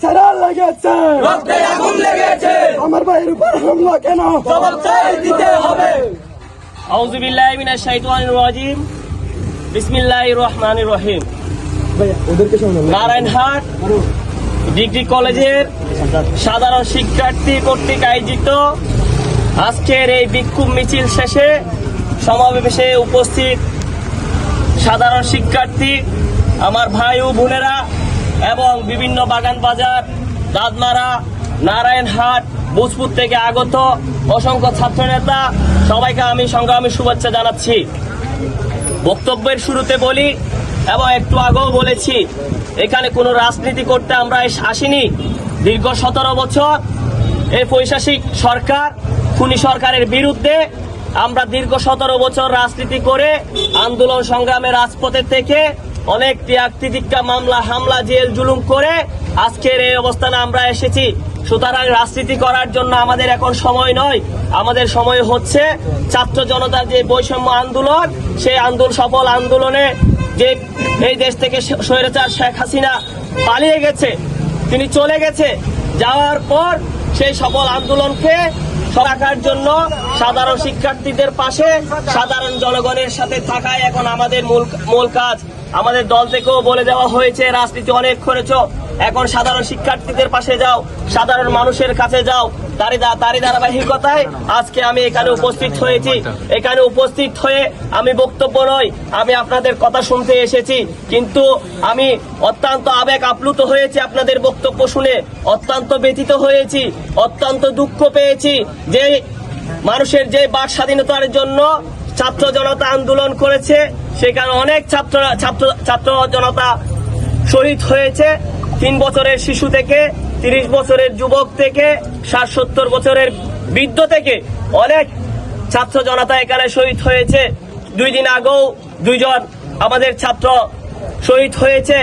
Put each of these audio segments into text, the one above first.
ছাড়া লেগেছে। রক্তে আগুন লেগেছে। আমার ভাইয়ের উপর হামলা কেন? জবাব চাই দিতে হবে। আউযু বিল্লাহি মিনাশ শাইতানির রাজিম। বিসমিল্লাহির রহমানির রহিম। নারায়ণহাট ডিগ্রি কলেজের সাধারণ শিক্ষার্থী কর্তৃক আয়োজিত। আজকের এই বিক্ষোভ মিছিল শেষে সমাবেশে উপস্থিত সাধারণ শিক্ষার্থী আমার ভাই ও বোনেরা এবং বিভিন্ন বাগান বাজার দাদমারা নারায়ণহাট বুজপুর থেকে আগত অসংখ্য ছাত্রনেতা, সবাইকে আমি সংগ্রামী শুভেচ্ছা জানাচ্ছি। বক্তব্যের শুরুতে বলি এবং একটু আগেও বলেছি, এখানে কোনো রাজনীতি করতে আমরা আসিনি। দীর্ঘ সতেরো বছর এই পৈশাসিক সরকার, খুনি সরকারের বিরুদ্ধে আমরা দীর্ঘ সতেরো বছর রাজনীতি করে আন্দোলন সংগ্রামে রাজপথে থেকে অনেক ত্যাগ তিতিক্ষা, মামলা, হামলা, জেল, জুলুম করে আজকের এই অবস্থানে আমরা এসেছি। সুতরাং রাজনীতি করার জন্য আমাদের এখন সময় নয়। আমাদের সময় হচ্ছে ছাত্র জনতার যে বৈষম্য আন্দোলন, সেই আন্দোলন সফল আন্দোলনে যে এই দেশ থেকে স্বৈরাচার শেখ হাসিনা পালিয়ে গেছে, তিনি চলে গেছে, যাওয়ার পর সেই সফল আন্দোলনকে রাখার জন্য সাধারণ শিক্ষার্থীদের পাশে সাধারণ জনগণের সাথে থাকাই এখন আমাদের মূল মূল কাজ। আমাদের দল থেকেও বলে দেওয়া হয়েছে, রাজনীতি অনেক করেছ। এখন সাধারণ শিক্ষার্থীদের পাশে যাও, সাধারণ মানুষের কাছে যাও। তারই তারই ধারাবাহিকতায় আজকে আমি এখানে উপস্থিত হয়েছি। এখানে উপস্থিত হয়ে আমি বক্তব্য নই আমি আপনাদের কথা শুনতে এসেছি। কিন্তু আমি অত্যন্ত আবেগ আপ্লুত হয়েছি আপনাদের বক্তব্য শুনে। অত্যন্ত ব্যথিত হয়েছি, অত্যন্ত দুঃখ পেয়েছি যে মানুষের যে বাক স্বাধীনতার জন্য ছাত্র জনতা আন্দোলন করেছে, সেখানে অনেক ছাত্র ছাত্র ছাত্র জনতা শহীদ হয়েছে। তিন বছরের শিশু থেকে, তিরিশ বছরের যুবক থেকে, ষাট, সত্তর বছরের বৃদ্ধ থেকে অনেক ছাত্র জনতা এখানে শহীদ হয়েছে। দুই দিন আগেও দুইজন আমাদের ছাত্র শহীদ হয়েছে।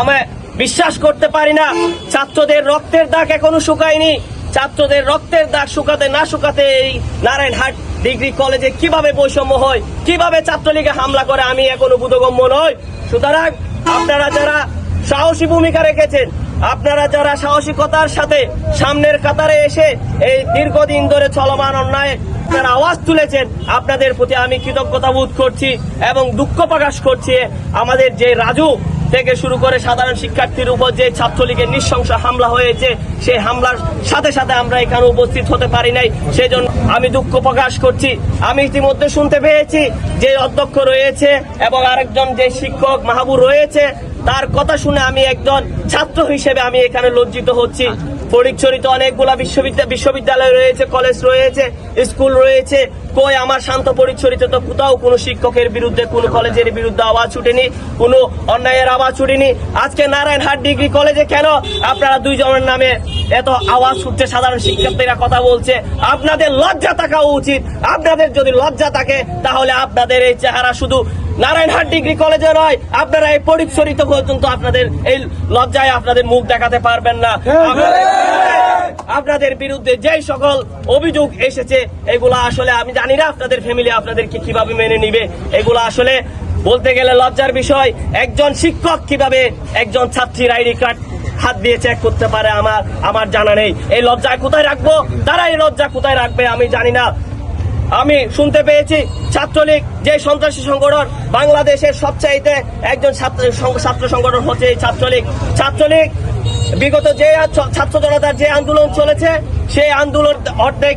আমি বিশ্বাস করতে পারি না, ছাত্রদের রক্তের দাগ এখনও শুকায়নি। ছাত্রদের রক্তের দাগ শুকাতে না শুকাতে এই নারায়ণহাট ডিগ্রি কলেজে কীভাবে বৈষম্য হয়, কীভাবে ছাত্রলীগে হামলা করে, আমি এখনও বোধগম্য নয় সুতরাং আপনারা যারা সাহসী ভূমিকা রেখেছেন, আপনারা যারা সাহসিকতার সাথে সামনের কাতারে এসে এই দীর্ঘদিন ধরে চলমান অন্যায় আপনারা আওয়াজ তুলেছেন, আপনাদের প্রতি আমি কৃতজ্ঞতা বোধ করছি এবং দুঃখ প্রকাশ করছি। আমাদের যে রাজু থেকে শুরু করে সাধারণ শিক্ষার্থীর উপর যে ছাত্রলীগের নৃশংস হামলা হয়েছে, সেই হামলার সাথে সাথে আমরা এখানে উপস্থিত হতে পারি নাই। সেজন্য আমি দুঃখ প্রকাশ করছি। আমি ইতিমধ্যে শুনতে পেয়েছি যে অধ্যক্ষ রয়েছে এবং আরেকজন যে শিক্ষক মাহবুব রয়েছে, তার কথা শুনে আমি একজন ছাত্র হিসেবে আমি এখানে লজ্জিত হচ্ছি। ফটিকছড়িতে অনেকগুলা বিশ্ববিদ্যালয় বিশ্ববিদ্যালয় রয়েছে, কলেজ রয়েছে, স্কুল রয়েছে কই আমার শান্ত পরিচরিত তো কোথাও কোনো শিক্ষকের বিরুদ্ধে কোনো কলেজের বিরুদ্ধে আওয়াজ ছুটেনি কোনো অন্যায়ের আওয়াজ ছুটেনি আজকে নারায়ণহাট ডিগ্রি কলেজে কেন আপনারা দুইজনের নামে এত আওয়াজ ছুটছে সাধারণ শিক্ষার্থীরা কথা বলছে। আপনাদের লজ্জা থাকা উচিত। আপনাদের যদি লজ্জা থাকে তাহলে আপনাদের এই চেহারা শুধু নারায়ণহাট ডিগ্রি কলেজে নয় আপনারা এই পরিচরিত পর্যন্ত আপনাদের এই লজ্জায় আপনাদের মুখ দেখাতে পারবেন না। আপনাদের বিরুদ্ধে যেই সকল অভিযোগ এসেছে, এগুলো আসলে আমি জানি না। আপনাদের ফ্যামিলি আপনাদেরকে কীভাবে মেনে নিবে? এগুলো আসলে বলতে গেলে লজ্জার বিষয়। একজন শিক্ষক কীভাবে একজন ছাত্রীর আইডি কার্ড হাত দিয়ে চেক করতে পারে আমার? আমার জানা নেই। এই লজ্জা কোথায় রাখব? তারা এই লজ্জা কোথায় রাখবে আমি জানি না। আমি শুনতে পেয়েছি, ছাত্রলীগ যে সন্ত্রাসী সংগঠন বাংলাদেশের সবচাইতে একজন ছাত্র ছাত্র সংগঠন হচ্ছে এই ছাত্রলীগ। ছাত্রলীগ বিগত যে ছাত্র জনতার যে আন্দোলন চলেছে, সেই আন্দোলন অর্ধেক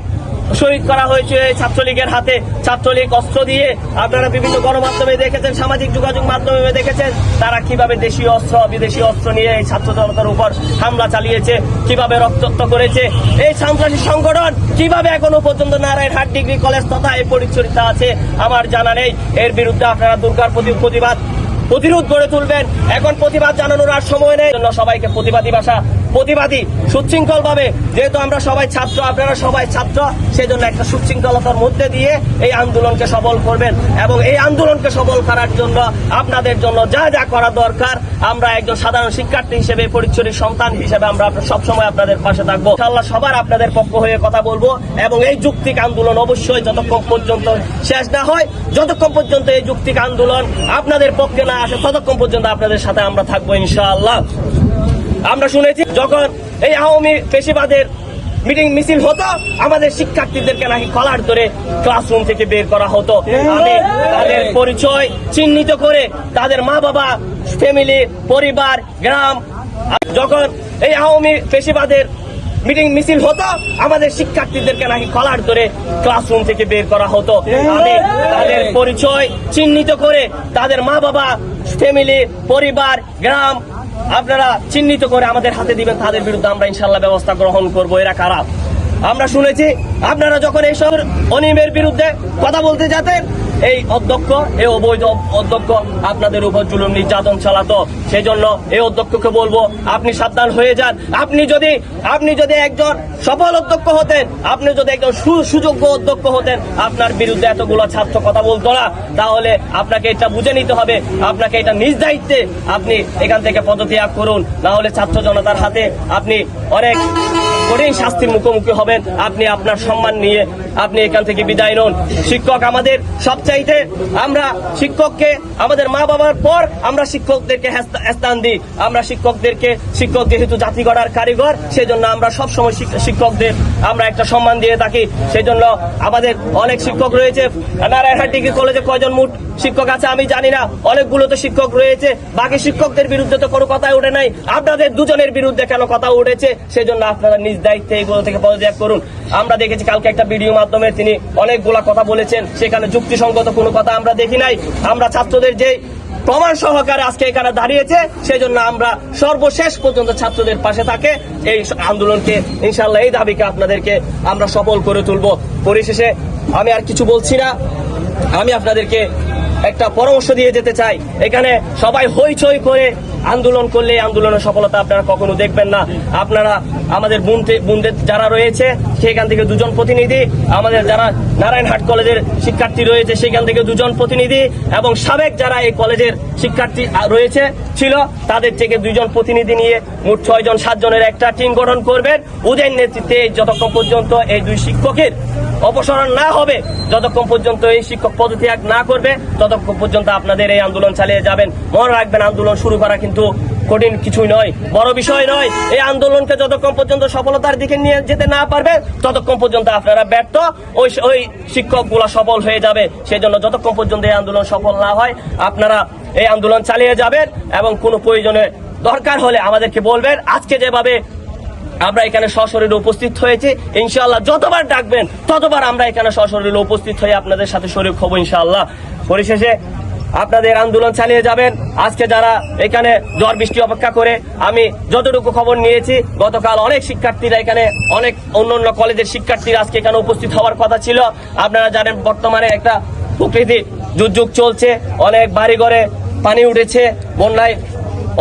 শহীদ করা হয়েছে এই ছাত্রলীগের হাতে। ছাত্রলীগ অস্ত্র দিয়ে আপনারা বিভিন্ন গণমাধ্যমে দেখেছেন, সামাজিক যোগাযোগ মাধ্যমে দেখেছেন তারা কীভাবে দেশীয় অস্ত্র, বিদেশি অস্ত্র নিয়ে এই ছাত্র জনতার উপর হামলা চালিয়েছে, কীভাবে রক্তাক্ত করেছে। এই সন্ত্রাসী সংগঠন কীভাবে এখনও পর্যন্ত নারায়ণহাট ডিগ্রি কলেজ তথা এই পরিচরিতা আছে, আমার জানা নেই। এর বিরুদ্ধে আপনারা দুর্গার প্রতি প্রতিবাদ প্রতিরোধ গড়ে তুলবেন। এখন প্রতিবাদ জানানোর আর সময় নেই। জন্য সবাইকে প্রতিবাদী ভাষা, প্রতিবাদী সুশৃঙ্খল ভাবে যেহেতু আমরা সবাই ছাত্র, আপনারা সবাই ছাত্র, সেজন্য একটা সুশৃঙ্খলতার মধ্যে দিয়ে এই আন্দোলনকে সবল করবেন এবং এই আন্দোলনকে সবল করার জন্য আপনাদের জন্য যা যা করা দরকার, আমরা একজন সাধারণ শিক্ষার্থী হিসেবে পরিচয়ের সন্তান হিসেবে আমরা সবসময় আপনাদের পাশে থাকব। ইনশাআল্লাহ সবার আপনাদের পক্ষ হয়ে কথা বলব এবং এই যুক্তিক আন্দোলন অবশ্যই যতক্ষণ পর্যন্ত শেষ না হয়, যতক্ষণ পর্যন্ত এই যুক্তিক আন্দোলন আপনাদের পক্ষে না আসে ততক্ষণ পর্যন্ত আপনাদের সাথে আমরা থাকব ইনশাআল্লাহ। আমরা শুনেছি, যখন এই আওয়ামী পেশিবাদের মিটিং মিছিল হতো, আমাদের শিক্ষার্থীদেরকে নাকি কলার ধরে ক্লাসরুম থেকে বের করা হতো। আমি তাদের পরিচয় চিহ্নিত করে তাদের মা বাবা ফ্যামিলি পরিবার, গ্রাম যখন এই আওয়ামী পেশিবাদের মিটিং মিছিল হতো, আমাদের শিক্ষার্থীদেরকে নাকি কলার ধরে ক্লাসরুম থেকে বের করা হতো। আমি তাদের পরিচয় চিহ্নিত করে তাদের মা বাবা ফ্যামিলি পরিবার, গ্রাম, আপনারা চিহ্নিত করে আমাদের হাতে দিবেন। তাদের বিরুদ্ধে আমরা ইনশাল্লাহ ব্যবস্থা গ্রহণ করব। এরা কারা? আমরা শুনেছি, আপনারা যখন এইসব অনিয়মের বিরুদ্ধে কথা বলতে যেতেন এই অধ্যক্ষ, এই অবৈধ অধ্যক্ষ আপনাদের উপর জুলুম নির্যাতন চালাতো। সেই জন্য এই অধ্যক্ষকে বলব, আপনি সাবধান হয়ে যান। আপনি যদি আপনি যদি একজন সফল অধ্যক্ষ হতেন, আপনি যদি একজন সুযোগ্য অধ্যক্ষ হতেন, আপনার বিরুদ্ধে এতগুলো ছাত্র কথা বলতো না, তাহলে আপনাকে এটা বুঝে নিতে হবে, আপনাকে এটা নিজ দায়িত্বে আপনি এখান থেকে পদত্যাগ করুন। না হলে ছাত্র জনতার হাতে আপনি অনেক কঠিন শাস্তির মুখোমুখি হবেন। আপনি আপনার সম্মান নিয়ে আপনি এখান থেকে বিদায় নন। শিক্ষক আমাদের সবচাইতে আমরা শিক্ষককে আমাদের মা বাবার পর আমরা শিক্ষকদেরকে স্থান দিই। আমরা শিক্ষকদেরকে শিক্ষক যেহেতু জাতি গড়ার কারিগর সেই জন্য আমরা সবসময় শিক্ষকদের আমরা একটা সম্মান দিয়ে থাকি। সেই জন্য আমাদের অনেক শিক্ষক রয়েছে। নারায়ণহাট ডিগ্রি কলেজে কয়জন মোট শিক্ষক আছে আমি জানি না। অনেকগুলো তো শিক্ষক রয়েছে। বাকি শিক্ষকদের বিরুদ্ধে তো কোনো কথাই ওঠে নাই। আপনাদের দুজনের বিরুদ্ধে কেন কথা উঠেছে? সেই জন্য আপনারা নিজ দায়িত্বে এইগুলো থেকে পদত্যাগ করুন। আমরা দেখেছি কালকে একটা ভিডিও মাধ্যমে তিনি অনেকগুলা কথা বলেছেন। সেখানে যুক্তিসঙ্গত কোনো কথা আমরা দেখি নাই। আমরা ছাত্রদের যে প্রমাণ সহকারে আজকে এখানে দাঁড়িয়েছে সেই জন্য আমরা সর্বশেষ পর্যন্ত ছাত্রদের পাশে থাকে। এই আন্দোলনকে ইনশাল্লাহ এই দাবিকে আপনাদেরকে আমরা সফল করে তুলব। পরিশেষে আমি আর কিছু বলছি না। আমি আপনাদেরকে একটা পরামর্শ দিয়ে যেতে চাই। এখানে সবাই হইচই করে আন্দোলন করলে আন্দোলনের সফলতা আপনারা কখনো দেখবেন না। আপনারা আমাদের বুনদের যারা রয়েছে, সেখান থেকে দুজন প্রতিনিধি, আমাদের যারা নারায়ণহাট কলেজের শিক্ষার্থী রয়েছে, সেখান থেকে দুজন প্রতিনিধি এবং সাবেক যারা এই কলেজের শিক্ষার্থী রয়েছে, ছিল, তাদের থেকে দুজন প্রতিনিধি নিয়ে মোট ছয় জন, সাত জনের একটা টিম গঠন করবেন। ওদের নেতৃত্বে যতক্ষণ পর্যন্ত এই দুই শিক্ষকের অপসারণ না হবে, যতক্ষণ পর্যন্ত এই শিক্ষক পদত্যাগ না করবে, ততক্ষণ পর্যন্ত আপনাদের এই আন্দোলন চালিয়ে যাবেন। মনে রাখবেন, আন্দোলন শুরু করা কিন্তু কঠিন কিছুই নয়, বড় বিষয় নয়। এই আন্দোলনকে যতক্ষণ পর্যন্ত সফলতার দিকে নিয়ে যেতে না পারবে, ততক্ষণ পর্যন্ত আপনারা ব্যর্থ, ওই ওই শিক্ষকগুলা সফল হয়ে যাবে। সেই জন্য যতক্ষণ পর্যন্ত এই আন্দোলন সফল না হয়, আপনারা এই আন্দোলন চালিয়ে যাবেন এবং কোনো প্রয়োজনে দরকার হলে আমাদেরকে বলবেন। আজকে যেভাবে আমরা এখানে সশরীরে উপস্থিত হয়েছি, ইনশাআল্লাহ যতবার ডাকবেন, ততবার আমরা এখানে সশরীরে উপস্থিত হয়ে আপনাদের সাথে শরীর হব ইনশাআল্লাহ। পরিশেষে আপনাদের আন্দোলন চালিয়ে যাবেন। আজকে যারা এখানে ঝড় বৃষ্টি অপেক্ষা করে, আমি যতটুকু খবর নিয়েছি, গতকাল অনেক শিক্ষার্থীরা এখানে, অনেক অন্য অন্য কলেজের শিক্ষার্থীরা আজকে এখানে উপস্থিত হওয়ার কথা ছিল। আপনারা জানেন, বর্তমানে একটা প্রকৃতি দুর্যোগ চলছে, অনেক বাড়ি ঘরে পানি উঠেছে, বন্যায়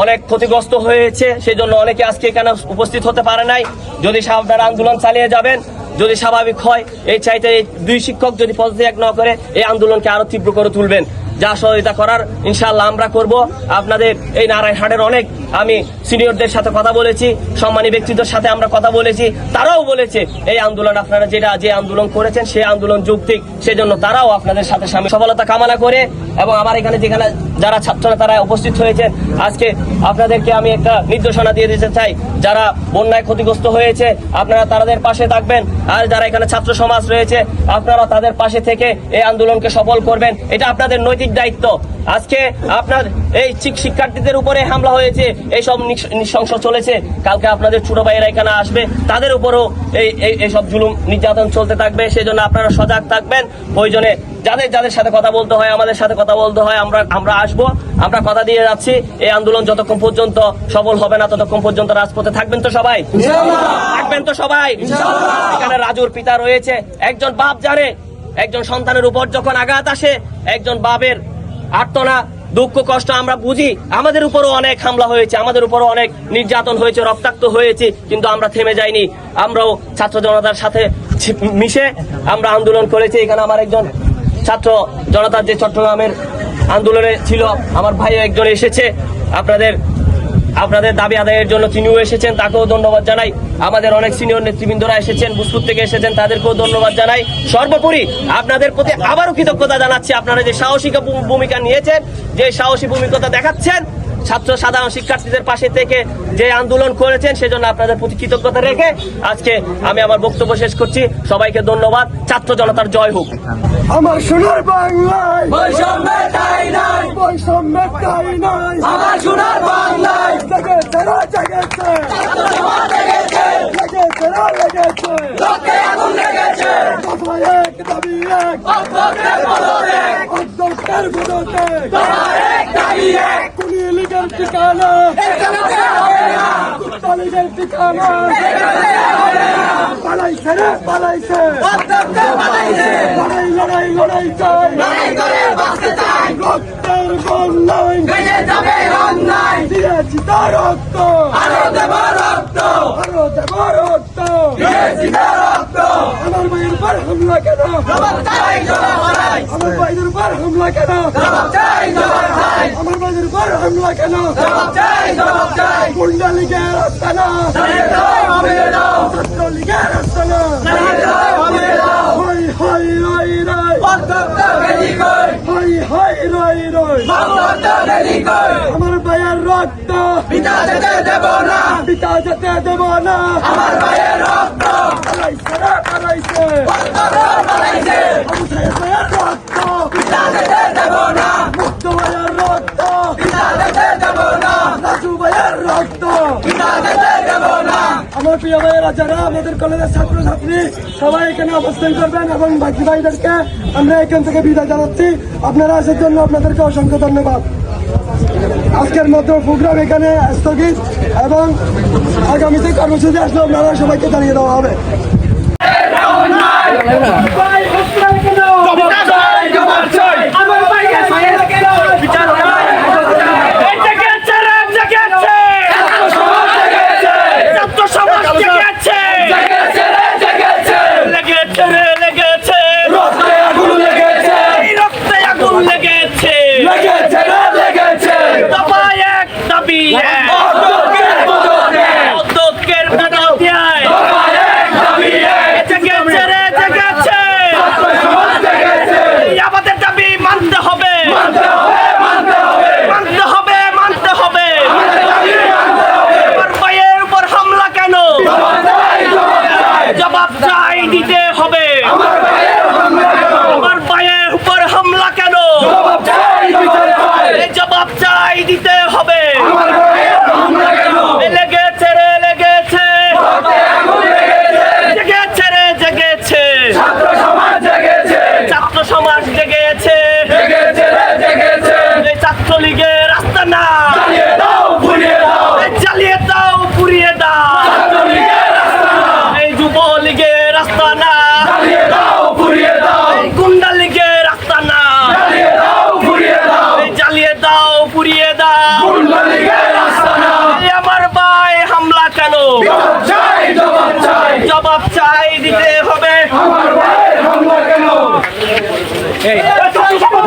অনেক ক্ষতিগ্রস্ত হয়েছে সেই জন্য অনেকে আজকে এখানে উপস্থিত হতে পারে নাই। যদি আপনারা আন্দোলন চালিয়ে যাবেন, যদি স্বাভাবিক হয়, এই চাইতে দুই শিক্ষক যদি পদত্যাগ না করে, এই আন্দোলনকে আরও তীব্র করে তুলবেন। যা সহযোগিতা করার ইনশাআল্লাহ আমরা করব। আপনাদের এই নারায়ণহাটের অনেক আমি সিনিয়রদের সাথে কথা বলেছি, সম্মানী ব্যক্তিদের সাথে আমরা কথা বলেছি, তারাও বলেছে এই আন্দোলন আপনারা যেটা, যে আন্দোলন করেছেন সেই আন্দোলন যৌক্তিক, সেজন্য তারাও আপনাদের সাথে সামনে সফলতা কামনা করে এবং আমার এখানে যেখানে যারা ছাত্ররা তারা উপস্থিত হয়েছে, আজকে আপনাদেরকে আমি একটা নির্দেশনা দিয়ে দিতে চাই। যারা বন্যায় ক্ষতিগ্রস্ত হয়েছে, আপনারা তাদের পাশে থাকবেন। আর যারা এখানে ছাত্র সমাজ রয়েছে, আপনারা তাদের পাশে থেকে এই আন্দোলনকে সফল করবেন। এটা আপনাদের নৈতিক দায়িত্ব। আজকে আপনার এই শিক- শিক্ষার্থীদের উপরে হামলা হয়েছে এইসব নৃশংস চলেছে। কালকে আপনাদের ছোট ভাইয়েরা এখানে আসবে। তাদের উপরও এই এই- এইসব জুলুম নির্যাতন চলতে থাকবে। সেই জন্য আপনারা সজাগ থাকবেন। প্রয়োজনে যাদের যাদের সাথে কথা বলতে হয় আমাদের সাথে কথা বলতে হয় আমরা আমরা আসব। আমরা কথা দিয়ে যাচ্ছি। এই আন্দোলন যতক্ষণ পর্যন্ত সফল হবে না ততক্ষণ পর্যন্ত রাজপথে থাকবেন তো সবাই? থাকবেন তো সবাই? এখানে রাজুর পিতা রয়েছে। একজন বাপ জানে। একজন সন্তানের উপর যখন আঘাত আসে, একজন বাবের আর্তনা, দুঃখ, কষ্ট আমরা বুঝি, আমাদের উপরও অনেক হামলা হয়েছে, আমাদের উপরও অনেক নির্যাতন হয়েছে, রক্তাক্ত হয়েছে, কিন্তু আমরা থেমে যাইনি। আমরাও ছাত্র জনতার সাথে মিশে আমরা আন্দোলন করেছি। এখানে আমার একজন ছাত্র জনতার যে চট্টগ্রামের আন্দোলনে ছিল, আমার ভাই একজন এসেছে। আপনাদের আপনাদের দাবি আদায়ের জন্য তিনিও এসেছেন, তাকেও ধন্যবাদ জানাই। আমাদের অনেক সিনিয়র নেতৃবৃন্দরা এসেছেন, বুসপুর থেকে এসেছেন, তাদেরকেও ধন্যবাদ জানাই। সর্বোপরি আপনাদের প্রতি আবারও কৃতজ্ঞতা জানাচ্ছি। আপনারা যে সাহসিক ভূমিকা নিয়েছেন, যে সাহসী ভূমিকতা দেখাচ্ছেন ছাত্র সাধারণ শিক্ষার্থীদের পাশে থেকে যে আন্দোলন করেছেন সেজন্য আপনাদের প্রতি কৃতজ্ঞতা রেখে আজকে আমি আমার বক্তব্য শেষ করছি। সবাইকে ধন্যবাদ। ছাত্র জনতার জয় হোক। আমার সোনার বাংলায়। আমার সোনার বাংলায়। ঠিকানা ঠিকানা পালাইছে রে রক্ত আরও দেব রক্ত আরও দেব রক্ত দিয়েছি না রক্ত আমার ভাইয়ের উপর হামলা কেন? আমার ভাইয়ের উপর হামলা কেন? আমার ভাইয়ের উপর হামলা কেন? গুন্ডা লীগের হবে দাও। ছাত্র লীগের বেদি কই আমার ভাইয়ের রক্ত। পিতা যেতে দেব না। পিতা যেতে দেব না। আমার ভাইয়ের রক্ত পালাইছে রে পালাইছে অধ্যক্ষ বানাইছে আবু সাহেব ভাইয়ের রক্ত পিতা যেতে দেব না মুক্ত ভাইয়ের রক্ত পিতা যেতে দেব না রাজু ভাইয়ের রক্ত পিতা যেতে দেব না ভাইয়েরা যারা আমাদের কলেজের ছাত্র ছাত্রী সবাই এখানে অবস্থান করবেন এবং বাকি ভাইদেরকে আমরা এখান থেকে বিদায় জানাচ্ছি। আপনারা আসার জন্য আপনাদেরকে অসংখ্য ধন্যবাদ। আজকের মতো প্রোগ্রাম এখানে স্থগিত এবং আগামীতে কর্মসূচি আসলে আপনারা সবাইকে জানিয়ে দেওয়া হবে লেগেছে রে লেগেছে এই রক্তে আগুন লেগেছে দফায় এক দাবি এক অধ্যক্ষের পদত্যাগ জেগেছে রে জেগেছে এই আমাদের দাবি মানতে হবে মানতে হবে মানতে হবে আমার ভাইয়ের উপর হামলা কেন জবাব চাই দিতে হবে আমার ভাইয়ের উপর হামলা কেন এই জবাব চাই দিতে হবে এ লেগেছে রে লেগেছে জেগেছে রে জেগেছে ছাত্র সমাজ জেগেছে এই ছাত্রলীগের রাস্তা না এই জ্বালিয়ে দাও পুড়িয়ে দাও এই যুবলীগের রাস্তা না এই গুন্ডা লীগের রাস্তা না এই জ্বালিয়ে দাও পুড়িয়ে দাও এই আমার ভাই হামলা কেন জবাব চাই দিতে হবে। এই। বাবু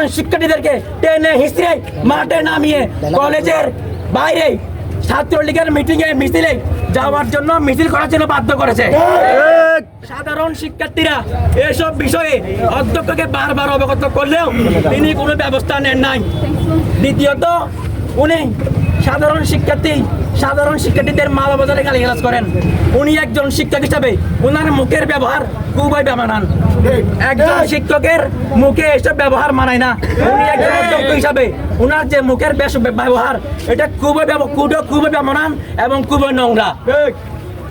সাধারণ শিক্ষার্থীদেরকে টেনে হিসড়ে মাঠে নামিয়ে কলেজের বাইরে ছাত্রলীগের মিটিং এ মিছিলে যাওয়ার জন্য মিছিল করার জন্য বাধ্য করেছে। সাধারণ শিক্ষার্থীরা এসব বিষয়ে অধ্যক্ষকে বারবার অবগত করলেও তিনি কোনো ব্যবস্থা নেন নাই। দ্বিতীয়ত, উনি সাধারণ শিক্ষার্থী, সাধারণ শিক্ষার্থীদের মা বাবা গালিগালাজ করেন। উনি একজন শিক্ষক হিসাবে ওনার মুখের ব্যবহার খুবই বেমানান। একজন শিক্ষকের মুখে এসব ব্যবহার মানায় না। উনি একজন অধ্যক্ষ হিসাবে ওনার যে মুখের বেশ ব্যবহার এটা খুবই ব্যব- খুবই বেমানান এবং খুবই নোংরা।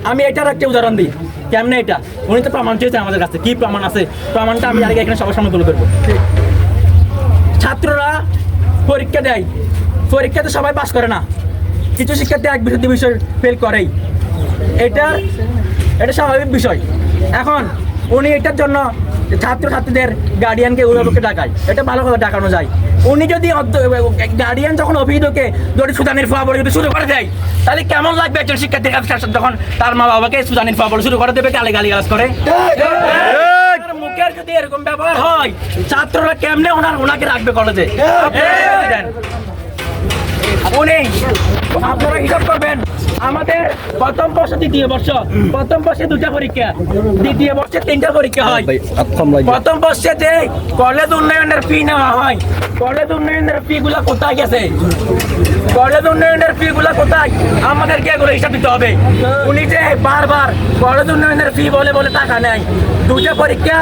আমি এটার একটা উদাহরণ দিই। কেমনে এটা? উনি তো প্রমাণ চেয়েছে আমাদের কাছে। কি প্রমাণ আছে? প্রমাণটা আমি আগে এখানে সবার সামনে তুলে ধরবো। ছাত্ররা পরীক্ষা দেয়। পরীক্ষাতে সবাই পাস করে না। কিছু শিক্ষার্থী এক বিষয় বিষয় ফেল করেই। এটা এটা স্বাভাবিক বিষয়। এখন উনি এটার জন্য ছাত্র ছাত্রীদের গার্ডিয়ানকে অভিভাবককে ডাকায়। এটা ভালো কথা ডাকানো যায়। উনি যদি গার্ডিয়ান যখন অভিযোগকে যদি সুদানির ফোয়া বলে যদি শুরু করে দেয় তাহলে কেমন লাগবে একজন শিক্ষার্থীর কাছে? যখন তার মা বাবাকে সুদানির ফোয়া বলে শুরু করে দেবে গালি গালি গালাজ করে মুখের যদি এরকম ব্যবহার হয় ছাত্ররা কেমনে ওনার ওনাকে রাখবে কলেজে দেন। উনি আপনারা হিসাব করবেন? আমাদের প্রথম বর্ষ দ্বিতীয় বর্ষ প্রথম বর্ষে দুটা পরীক্ষা দ্বিতীয় বর্ষে তিনটা পরীক্ষা হয়। প্রথম বর্ষে যে কলেজ উন্নয়নের ফি নেওয়া হয় কলেজ উন্নয়নের ফি গুলা কোথায় গেছে? কলেজ উন্নয়নের ফি গুলা কোথায়? আমাদেরকে এগুলো হিসাব দিতে হবে। উনি যে বারবার কলেজ উন্নয়নের ফি বলে বলে টাকা নেয় দুটা পরীক্ষা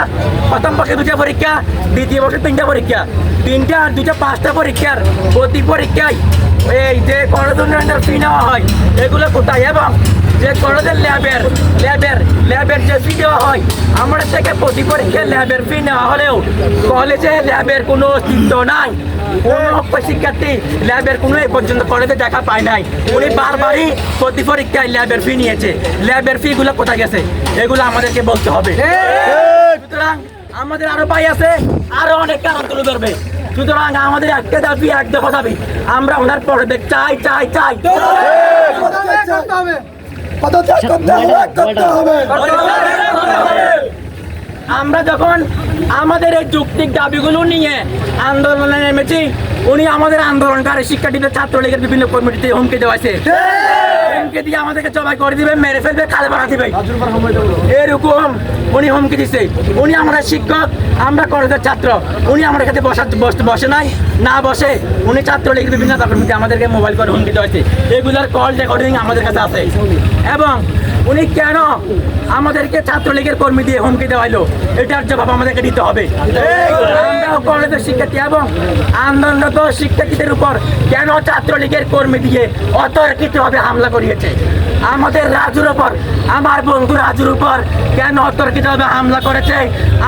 প্রথম বর্ষে দুটা পরীক্ষা দ্বিতীয় বর্ষে তিনটা পরীক্ষা। তিনটা আর দুটা পাঁচটা পরীক্ষার প্রতি পরীক্ষায় এই যে উন্নয়নের ফি নেওয়া হয় এগুলো কোথায়? এবং যে কলেজের ল্যাবের ল্যাবের ল্যাবের যে ফি দেওয়া হয় আমার থেকে প্রতি পরীক্ষায় ল্যাবের ফি নেওয়া হলেও কলেজে ল্যাবের কোনো অস্তিত্ব নাই। কোনো শিক্ষার্থী ল্যাবের কোনো এই পর্যন্ত কলেজে দেখা পায় নাই। উনি বারবারই প্রতি পরীক্ষায় ল্যাবের ফি নিয়েছে। ল্যাবের ফি গুলো কোথায় গেছে? এগুলো আমাদেরকে বলতে হবে। সুতরাং আমাদের আরও পাই আছে আরও অনেক কারণ তুলে ধরবে। সুতরাং আমাদের একটা দাবি এক দফা দাবি। আমরা ওনার পদত্যাগ চাই চাই চাই। পদত্যাগ করতে হবে পদত্যাগ করতে হবে করতে হবে। আমরা যখন আমাদের এই যৌক্তিক দাবিগুলো নিয়ে আন্দোলনে নেমেছি উনি আমাদের আন্দোলনকারী শিক্ষার্থীদের ছাত্রলীগের বিভিন্ন কমিটিতে হুমকি দেওয়াছে হুমকি দিয়ে আমাদেরকে জবাই করে দিবে, মেরে ফেলবে দিবে এরকম উনি হুমকি উনি আমরা শিক্ষক, আমরা কলেজের ছাত্র। উনি কাছে বসা নাই, না বসে। উনি ছাত্রলীগের বিভিন্ন আমাদেরকে মোবাইল করে হুমকি এগুলোর কল রেকর্ডিং আমাদের কাছে আছে। এবং উনি কেন আমাদেরকে ছাত্রলীগের কর্মী দিয়ে হুমকি দেওয়াইলো? এটার জবাব আমাদেরকে দিতে হবে। কলেজের শিক্ষার্থী এবং আন্দোলনরত শিক্ষার্থীদের উপর কেন ছাত্রলীগের কর্মী দিয়ে অতর্কিতভাবে হামলা করিয়েছে। আমাদের রাজুর উপর, আমার বন্ধু রাজুর উপর কেন অতর্কিতভাবে হামলা করেছে?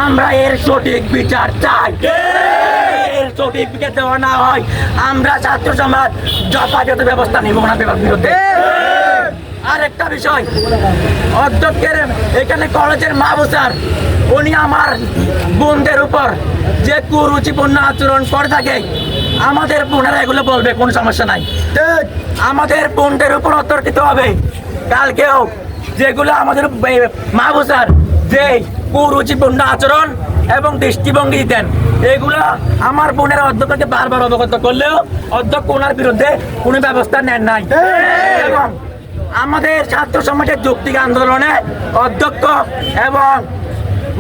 আমরা এর সঠিক বিচার চাই। দেওয়া না হয়, আমরা যথাযথ ব্যবস্থা আরেকটা বিষয়, অধ্যক্ষের এখানে কলেজের মাহবুসার উনি আমার বোনদের উপর যে কুরুচিপূর্ণ আচরণ করে থাকে আমাদের বোনেরা এগুলো বলবে কোনো সমস্যা নাই। আমাদের বোনদের উপর অতর্কিত হবে। কালকেও যেগুলো আমাদের মা মাহবুসার যে কুরুচিপূর্ণ আচরণ এবং দৃষ্টিভঙ্গি দিতেন এগুলো আমার বোনের অধ্যক্ষকে বারবার অবগত করলেও অধ্যক্ষ ওনার বিরুদ্ধে কোনো ব্যবস্থা নেন নাই। এবং আমাদের ছাত্র সমাজের যৌক্তিক আন্দোলনে অধ্যক্ষ এবং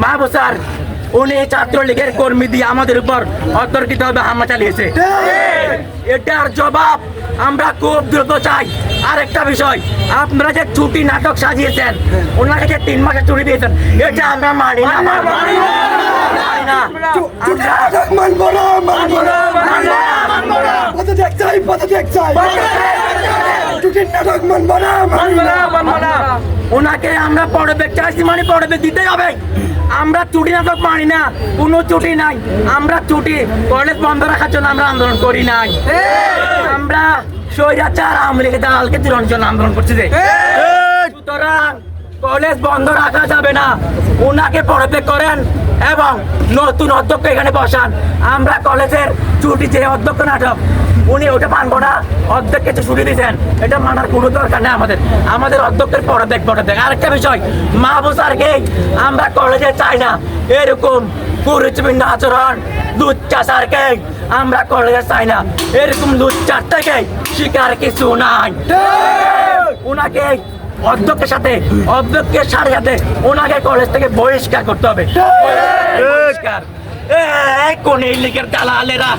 মাহবুসার উনি ছাত্রলীগের কর্মী দিয়ে আমাদের উপর অতর্কিতভাবে হামলা চালিয়েছে। এটার জবাব আমরা খুব দ্রুত চাই। আরেকটা বিষয় আপনারা যে ছুটি নাটক সাজিয়েছেন ওনাকে যে তিন মাসের ছুটি দিয়েছেন এটা আমরা মানি না। মানবো না। মানি না। মানবো না মানবো না। মানবো না, মানবো না। পদত্যাগ চাই পদত্যাগ চাই। ছুটির নাটক মানবো না মানবো না। না, মানবো না। ওনাকে আমরা পড়বে চাইছি মানে পড়বে দিতে হবে। আমরা চুটি না তো মানি না কোনো চুটি নাই। আমরা চুটি কলেজ বন্ধ রাখার জন্য আমরা আন্দোলন করি নাই। আমরা স্বৈরাচার আওয়ামী লীগের দালালকে চিরঞ্জন আন্দোলন করছি যে। সুতরাং কলেজ বন্ধ রাখা যাবে না। ওনাকে পড়াতে করেন এবং নতুন অধ্যক্ষ এখানে বসান। আমরা কলেজের ছুটি যে অধ্যক্ষ নাটক উনি ওটা মানবো না। অধ্যক্ষ কিছু ছুটি দিয়েছেন। এটা মানার কোনো দরকার নেই আমাদের। আমাদের অধ্যক্ষের পড়া দেখ পড়া দেখ আরেকটা বিষয় মাহবুব স্যারকে আমরা কলেজে চাই না। এরকম কুরুচিপূর্ণ আচরণ লুচ্চা স্যারকে আমরা কলেজে চাই না। এরকম লুচ্চার থেকে শিকার কিছু নাই। ওনাকে অধ্যক্ষের সাথে অধ্যক্ষের সাথে সাথে ওনাকে কলেজ থেকে বহিষ্কার করতে হবে। বহিষ্কার। কোন লীগের দালালেরা?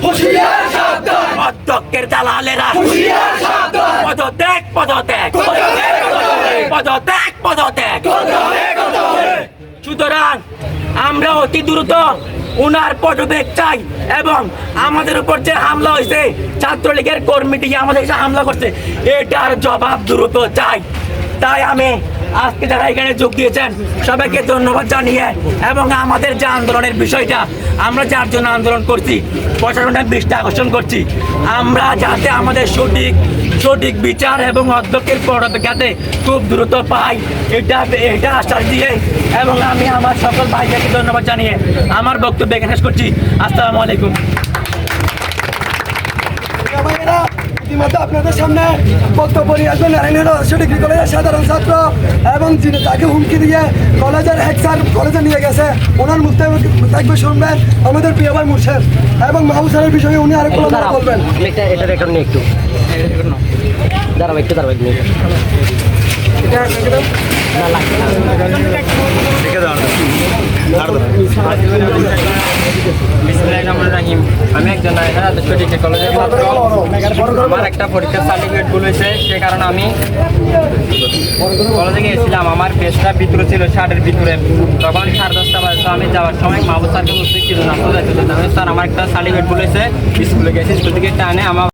অধ্যক্ষের দালালেরা? পদত্যাগ পদত্যাগ। পদত্যাগ, পদত্যাগ। পদত্যাগ পদত্যাগ। করতে হবে করতে হবে সুতরাং আমরা অতি দ্রুত উনার পদত্যাগ চাই এবং আমাদের উপর যে হামলা হয়েছে ছাত্রলীগের কর্মীটি আমাদের হামলা করছে এটার জবাব দ্রুত চাই। তাই আমি আজকে যারা এখানে যোগ দিয়েছেন, সবাইকে ধন্যবাদ জানিয়ে এবং আমাদের যে আন্দোলনের বিষয়টা, আমরা যার জন্য আন্দোলন করছি, প্রশাসনের দৃষ্টি আকর্ষণ করছি, আমরা যাতে আমাদের সঠিক সঠিক বিচার এবং অধ্যক্ষের পদত্যাগে খুব দ্রুত পাই, এটা এটা আশ্বাস দিয়ে এবং আমি আমার সকল ভাইকে ধন্যবাদ জানিয়ে আমার বক্তব্য এখানে শেষ করছি। আসসালামু আলাইকুম ভাইয়েরা ইতিমধ্যে আপনাদের সামনে বক্তব্য নিয়ে আসবেন নারায়ণের আদর্শ ডিগ্রি কলেজের সাধারণ ছাত্র এবং যিনি তাকে হুমকি দিয়ে কলেজের হেড স্যার কলেজে নিয়ে গেছে ওনার মুখ থেকে থাকবে শুনবেন আমাদের প্রিয় ভাই মুর্শেদ এবং মাহবুব স্যারের বিষয়ে উনি আরেকটু কথা বলবেন। এটা রেকর্ড নিই একটু। দাঁড়াবো একটু দাঁড়াবো এক না লাগবে আমি একজন ডিগ্রি কলেজের আমার একটা পরীক্ষার সার্টিফিকেট ভুল সে কারণে আমি কলেজে গিয়েছিলাম। আমার পেজটা ভিতরে ছিল শার্টের ভিতরে। তখন সাড়ে দশটা বাজে, আমি যাওয়ার সময় মাহবুব স্যারকে বলছি কিছু নাস্তা যাইতে স্যার আমার একটা সার্টিফিকেট ভুল স্কুলে গেছি, স্কুল থেকে টানে আমার